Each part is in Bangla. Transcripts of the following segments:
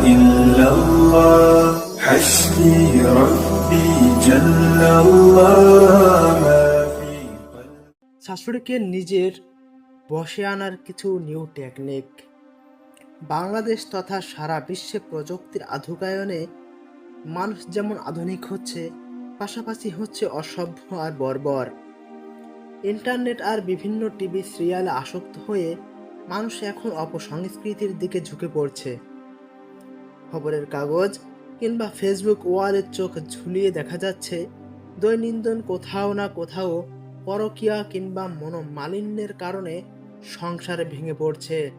إلا الله حسبي ربي جل الله ما في قلبي শাশুড়িকে নিজের বসে আনার কিছু নিউ টেকনিক বাংলাদেশ তথা সারা বিশ্বে প্রযুক্তির আধুকায়নে মানুষ যেমন আধুনিক হচ্ছে পাশাপাশি হচ্ছে অসভ্য আর বর্বর ইন্টারনেট আর বিভিন্ন টিভি সিরিয়ালে আসক্ত হয়ে মানুষ এখন অপসংস্কৃতির দিকে ঝুঁকে পড়ছে খবরের কাগজ কিংবা ফেসবুক ওয়ালের চোখ ঝুলিয়ে দেখা যাচ্ছে দৈনন্দিন কোথাও না কোথাও পরকিয়া কিংবা মনোমালিন্যের কারণে সংসারে ভেঙে পড়ছে।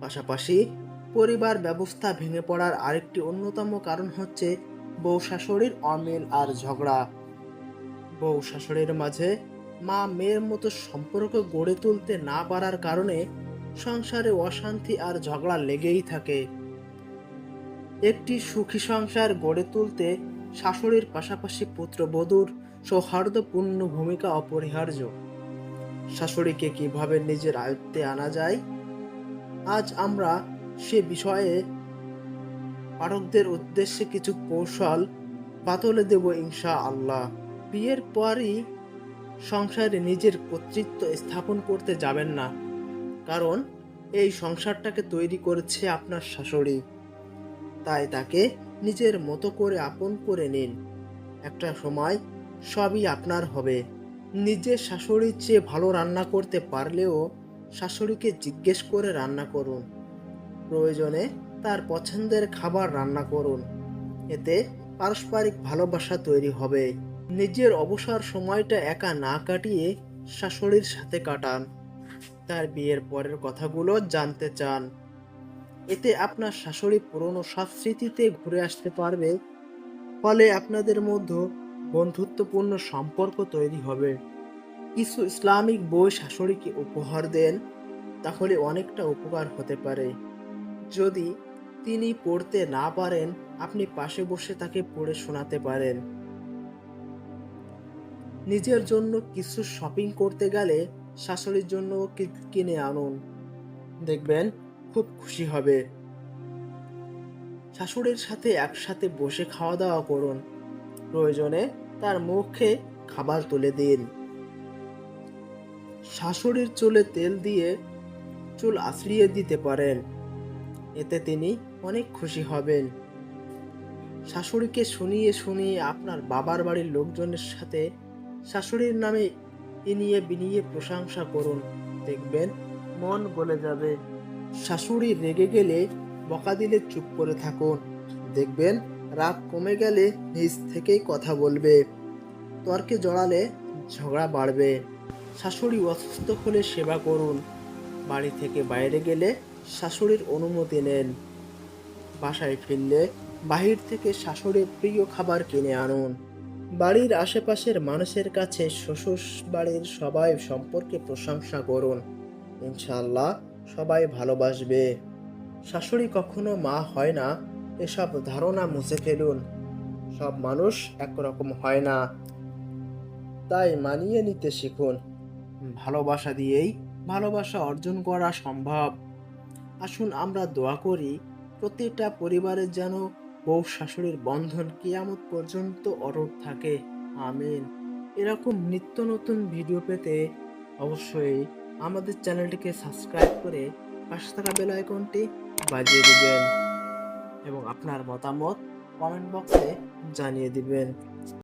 পাশাপাশি পরিবার ব্যবস্থা ভেঙে পড়ার আরেকটি অন্যতম কারণ হচ্ছে বউ শাশুড়ির অমিল আর ঝগড়া। বউ শাশুড়ির মাঝে মা মেয়ের মতো সম্পর্ক গড়ে তুলতে না পারার কারণে সংসারে অশান্তি আর ঝগড়া লেগেই থাকে। একটি সুখী সংসার গড়ে তুলতে শাশুড়ির পাশাপাশি পুত্রবধূর সৌহার্দ্যপূর্ণ ভূমিকা অপরিহার্য। শাশুড়িকে কীভাবে নিজের আয়ত্তে আনা যায়? আজ আমরা সে বিষয়ে পাঠকদের উদ্দেশ্যে কিছু কৌশল বাতলে দেব ইনশা আল্লাহ বিয়ের পরই সংসারে নিজের কর্তৃত্ব স্থাপন করতে যাবেন না, কারণ এই সংসারটাকে তৈরি করেছে আপনার শাশুড়ি। তাই তাকে নিজের মতো করে আপন করে নিন। একটা সময় সবই আপনার হবে। নিজের শাশুড়ির চেয়ে ভালো রান্না করতে পারলেও শাশুড়িকে জিজ্ঞেস করে রান্না করুন। প্রয়োজনে তার পছন্দের খাবার রান্না করুন। এতে পারস্পরিক ভালোবাসা তৈরি হবে। নিজের অবসর সময়টা একা না কাটিয়ে শাশুড়ির সাথে কাটান। তার বিয়ের পরের কথাগুলো জানতে চান। এতে আপনার শাশুড়ি পুরনো সব স্মৃতিতে ঘুরে আসতে পারবে। ফলে আপনাদের মধ্যে বন্ধুত্বপূর্ণ সম্পর্ক তৈরি হবে। কিছু ইসলামিক বই শাশুড়িকে উপহার দেন, তাহলে অনেকটা উপকার হতে পারে। যদি তিনি পড়তে না পারেন, আপনি পাশে বসে তাকে পড়ে শোনাতে পারেন। নিজের জন্য কিছু শপিং করতে গেলে শাশুড়ির জন্য কিনে আনুন। দেখবেন খুব খুশি হবে। শাশুড়ির সাথে একসাথে বসে খাওয়া দাওয়া করুন। প্রয়োজনে তার মুখে খাবার তুলে দিন। শাশুড়ির চুলে তেল দিয়ে চুল আশ্রিয়ে দিতে পারেন। এতে তিনি অনেক খুশি হবেন। শাশুড়িকে শুনিয়ে শুনিয়ে আপনার বাবার বাড়ির লোকজনের সাথে শাশুড়ির নামে ইনিয়ে বিনিয়ে প্রশংসা করুন। দেখবেন মন গলে যাবে। শাশুড়ি রেগে গেলে বকা দিলে চুপ করে থাকুন। দেখবেন রাগ কমে গেলে নিজ থেকেই কথা বলবে। তর্কে জড়ালে ঝগড়া বাড়বে। শাশুড়ি অসুস্থ হলে সেবা করুন। বাড়ি থেকে বাইরে গেলে শাশুড়ির অনুমতি নেন। বাসায় ফিরলে বাহির থেকে শাশুড়ির প্রিয় খাবার কিনে আনুন। বাড়ির আশেপাশের মানুষের কাছে শ্বশুর বাড়ির সবাই সম্পর্কে প্রশংসা করুন। ইনশাল্লাহ সবাই ভালোবাসবে। শাশুড়ি কখনো মা হয় না, এসব ধারণা মুছে ফেলুন। সব মানুষ একরকম হয় না। তাই মানিয়ে নিতে শিখুন। ভালোবাসা দিয়েই ভালোবাসা অর্জন করা সম্ভব। আসুন আমরা দোয়া করি, প্রতিটা পরিবারের যেন বউ শাশুড়ির বন্ধন কিয়ামত পর্যন্ত অটুট থাকে। আমিন। এরকম নিত্য নতুন ভিডিও পেতে অবশ্যই আমাদের চ্যানেলটিকে সাবস্ক্রাইব করে পাশে থাকা বেল আইকনটি বাজিয়ে দিবেন এবং আপনার মতামত কমেন্ট বক্সে জানিয়ে দিবেন।